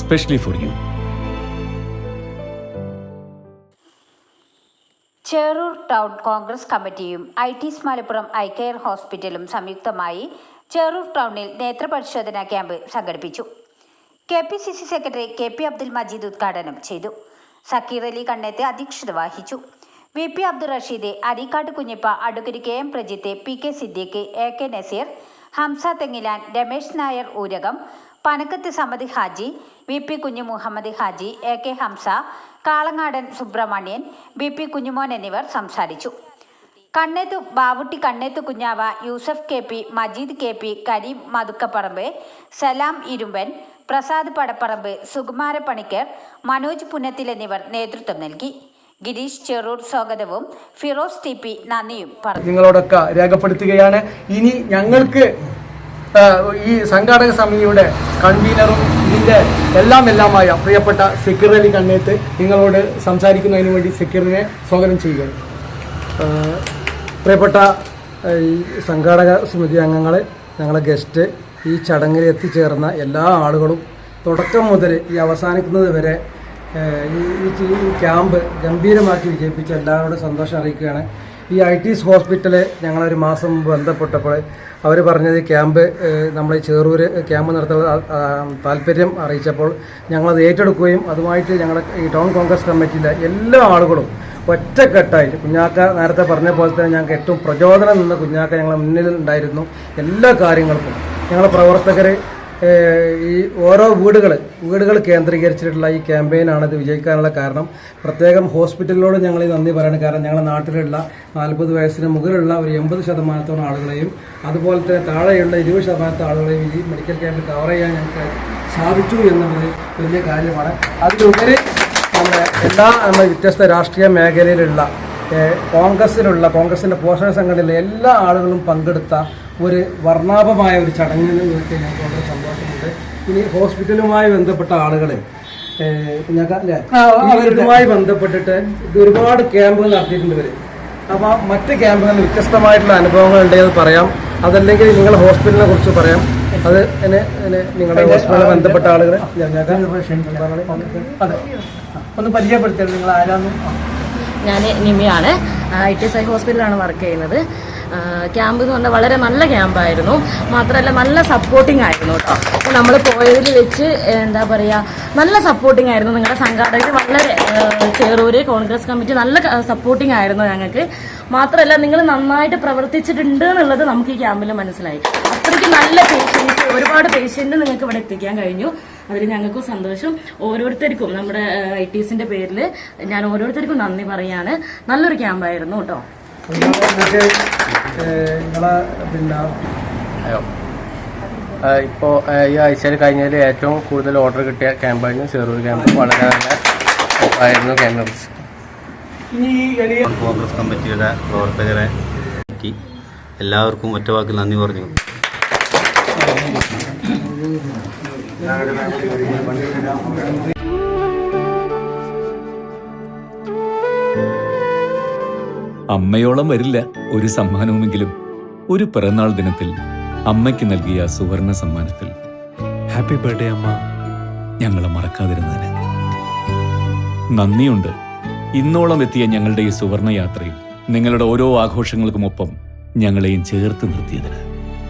specially for you Cherur town Congress കമ്മിറ്റിയും I T Malappuram eye care ഹോസ്പിറ്റലും സംയുക്തമായി ചേറൂർ ടൗണിൽ നേത്രപരിശോധനാ ക്യാമ്പ് സംഘടിപ്പിച്ചു. K P C C secretary K P Abdul Majeed ഉദ്ഘാടനം ചെയ്തു. സക്കീർ അലി കണ്ണേത്തെ അധ്യക്ഷത വഹിച്ചു. V P Abdul Rasheed Areekkatt Kunhippa Adukkari K M Prajith P K Siddique A K Naseer Hamza Thengilan Ramesh Nair Oorakam Panakkath Samad Haji V P Kunju Muhammad Haji A K Hamza Kalangadan Subrahmanyan B P Kunhumon എന്നിവർ സംസാരിച്ചു. Kannethu Bavutty Kannethu Kunhava Yusuf K P Majeed K P Kareem Mathukkaparamb Salam Irumban Prasad Padapparamb Sukumara Panicker Manoj Punnathil എന്നിവർ നേതൃത്വം നൽകി. ഗിരീഷ് ചെറൂർ സ്വാഗതവും Firoz T P നന്ദിയും പറഞ്ഞു. നിങ്ങളോടൊക്കെ രേഖപ്പെടുത്തുകയാണ്. ഇനി ഞങ്ങൾക്ക് ഈ സംഘാടക സമിതിയുടെ കൺവീനറും ഇതിന്റെ എല്ലാം എല്ലാമായ പ്രിയപ്പെട്ട സെക്യൂർ അലി കണ്ണേത്ത് നിങ്ങളോട് സംസാരിക്കുന്നതിന് വേണ്ടി സെക്യൂറിനെ സ്വാഗതം ചെയ്യുകയാണ്. പ്രിയപ്പെട്ട ഈ സംഘാടക സമിതി അംഗങ്ങൾ ഞങ്ങളെ ഗസ്റ്റ് ഈ ചടങ്ങിൽ എത്തിച്ചേർന്ന എല്ലാ ആളുകളും തുടക്കം മുതൽ ഈ അവസാനിക്കുന്നത് വരെ ഈ ക്യാമ്പ് ഗംഭീരമാക്കി വിജയിപ്പിച്ച എല്ലാവരോടും സന്തോഷം അറിയിക്കുകയാണ്. ഈ ഐ ടി എസ് ഹോസ്പിറ്റൽ ഞങ്ങളൊരു മാസം മുമ്പ് ബന്ധപ്പെട്ടപ്പോൾ അവർ പറഞ്ഞത് ക്യാമ്പ് നമ്മൾ ചെറൂർ ക്യാമ്പ് നടത്താൻ താല്പര്യം അറിയിച്ചപ്പോൾ ഞങ്ങളത് ഏറ്റെടുക്കുകയും അതുമായിട്ട് ഞങ്ങളുടെ ഈ ടൗൺ കോൺഗ്രസ് കമ്മിറ്റിയിലെ എല്ലാ ആളുകളും ഒറ്റക്കെട്ടായിട്ട് കുഞ്ഞാക്ക നേരത്തെ പറഞ്ഞ പോലെ തന്നെ ഞങ്ങൾക്ക് ഏറ്റവും പ്രചോദനം നിന്ന കുഞ്ഞാക്ക ഞങ്ങളുടെ മുന്നിൽ ഉണ്ടായിരുന്നു. എല്ലാ കാര്യങ്ങൾക്കും. ഞങ്ങളുടെ പ്രവർത്തകർ ഈ ഓരോ വീടുകൾ വീടുകൾ കേന്ദ്രീകരിച്ചിട്ടുള്ള ഈ ക്യാമ്പയിനാണ് ഇത് വിജയിക്കാനുള്ള കാരണം. പ്രത്യേകം ഹോസ്പിറ്റലിനോട് ഞങ്ങൾ ഈ നന്ദി പറയണം. കാരണം ഞങ്ങളുടെ നാട്ടിലുള്ള നാൽപ്പത് വയസ്സിന് മുകളിലുള്ള ഒരു എൺപത് ശതമാനത്തോളം ആളുകളെയും അതുപോലെ തന്നെ താഴെയുള്ള ഇരുപത് ശതമാനത്തെ ആളുകളെയും ഈ മെഡിക്കൽ ക്യാമ്പ് കവർ ചെയ്യാൻ ഞങ്ങൾക്ക് സാധിച്ചു എന്നുള്ളത് വലിയ കാര്യമാണ്. അതിലുപരി നമ്മുടെ എല്ലാ നമ്മുടെ വ്യത്യസ്ത രാഷ്ട്രീയ മേഖലയിലുള്ള ഏഹ്, കോൺഗ്രസിലുള്ള കോൺഗ്രസിന്റെ പോഷക സംഘടനയിലെ എല്ലാ ആളുകളും പങ്കെടുത്ത ഒരു വർണാഭമായ ഒരു ചടങ്ങിന് ഞങ്ങൾക്ക് വളരെ സന്തോഷമുണ്ട് ഇനി ഹോസ്പിറ്റലുമായി ബന്ധപ്പെട്ട ആളുകളെ അവരുമായി ബന്ധപ്പെട്ടിട്ട് ഒരുപാട് ക്യാമ്പുകൾ നടത്തിയിട്ടുണ്ട് ഇവർ. അപ്പോൾ മറ്റ് ക്യാമ്പുകളിൽ വ്യത്യസ്തമായിട്ടുള്ള അനുഭവങ്ങൾ ഉണ്ടെന്ന് പറയാം. അതല്ലെങ്കിൽ നിങ്ങൾ ഹോസ്പിറ്റലിനെ കുറിച്ച് പറയാം. അത് എന്നെ നിങ്ങളുടെ ഹോസ്പിറ്റലുമായി ബന്ധപ്പെട്ട ആളുകൾ ഒന്ന് പരിചയപ്പെടുത്തിയത് നിങ്ങൾ ആരാന്നും? ഞാൻ നിമിയാണ്. ഐ ടി എസ് ഐ ഹോസ്പിറ്റലിലാണ് വർക്ക് ചെയ്യുന്നത്. ക്യാമ്പ് എന്ന് പറഞ്ഞാൽ വളരെ നല്ല ക്യാമ്പായിരുന്നു. മാത്രമല്ല നല്ല സപ്പോർട്ടിംഗ് ആയിരുന്നു കേട്ടോ. നമ്മൾ പോയതിൽ വെച്ച് എന്താ പറയുക നല്ല സപ്പോർട്ടിംഗ് ആയിരുന്നു നിങ്ങളുടെ സംഘാടകർ വളരെ ചേറൂര് കോൺഗ്രസ് കമ്മിറ്റി നല്ല സപ്പോർട്ടിംഗ് ആയിരുന്നു ഞങ്ങൾക്ക് മാത്രമല്ല നിങ്ങൾ നന്നായിട്ട് പ്രവർത്തിച്ചിട്ടുണ്ട് എന്നുള്ളത് നമുക്ക് ഈ ക്യാമ്പിൽ മനസ്സിലായി. അത്രയ്ക്ക് നല്ല പേഷ്യൻസ് ഒരുപാട് പേഷ്യന്റ് നിങ്ങൾക്ക് ഇവിടെ എത്തിക്കാൻ കഴിഞ്ഞു. അതിൽ ഞങ്ങൾക്കും സന്തോഷം. ഓരോരുത്തർക്കും നമ്മുടെ ഐ ടി എസിന്റെ പേരിൽ ഞാൻ ഓരോരുത്തർക്കും നന്ദി പറയാണ്. നല്ലൊരു ക്യാമ്പായിരുന്നു കേട്ടോ. ഇപ്പോൾ ഈ ആഴ്ചയിൽ കഴിഞ്ഞതിൽ ഏറ്റവും കൂടുതൽ ഓർഡർ കിട്ടിയ ക്യാമ്പായിരുന്നു ചെറൂർ ക്യാമ്പ്. വളരെ നല്ല ആയിരുന്നു ക്യാമ്പ് ഇനി ഈ എളിയ കോൺഗ്രസ് കമ്മിറ്റിയുടെ പ്രവർത്തകരെ പറ്റി എല്ലാവർക്കും ഒറ്റ വാക്കിൽ നന്ദി പറഞ്ഞു. അമ്മയോളം വരില്ല ഒരു സമ്മാനവുമെങ്കിലും. ഒരു പിറന്നാൾ ദിനത്തിൽ അമ്മയ്ക്ക് നൽകിയ സുവർണ സമ്മാനത്തിൽ. ഹാപ്പി ബർത്ത്ഡേ അമ്മ. ഞങ്ങളെ മറക്കാതിരുന്നതിന്. നന്ദിയുണ്ട്. ഇന്നോളം എത്തിയ ഞങ്ങളുടെ ഈ സുവർണ യാത്രയിൽ നിങ്ങളുടെ ഓരോ ആഘോഷങ്ങൾക്കുമൊപ്പം ഞങ്ങളെയും ചേർത്ത് നിർത്തിയതിന്.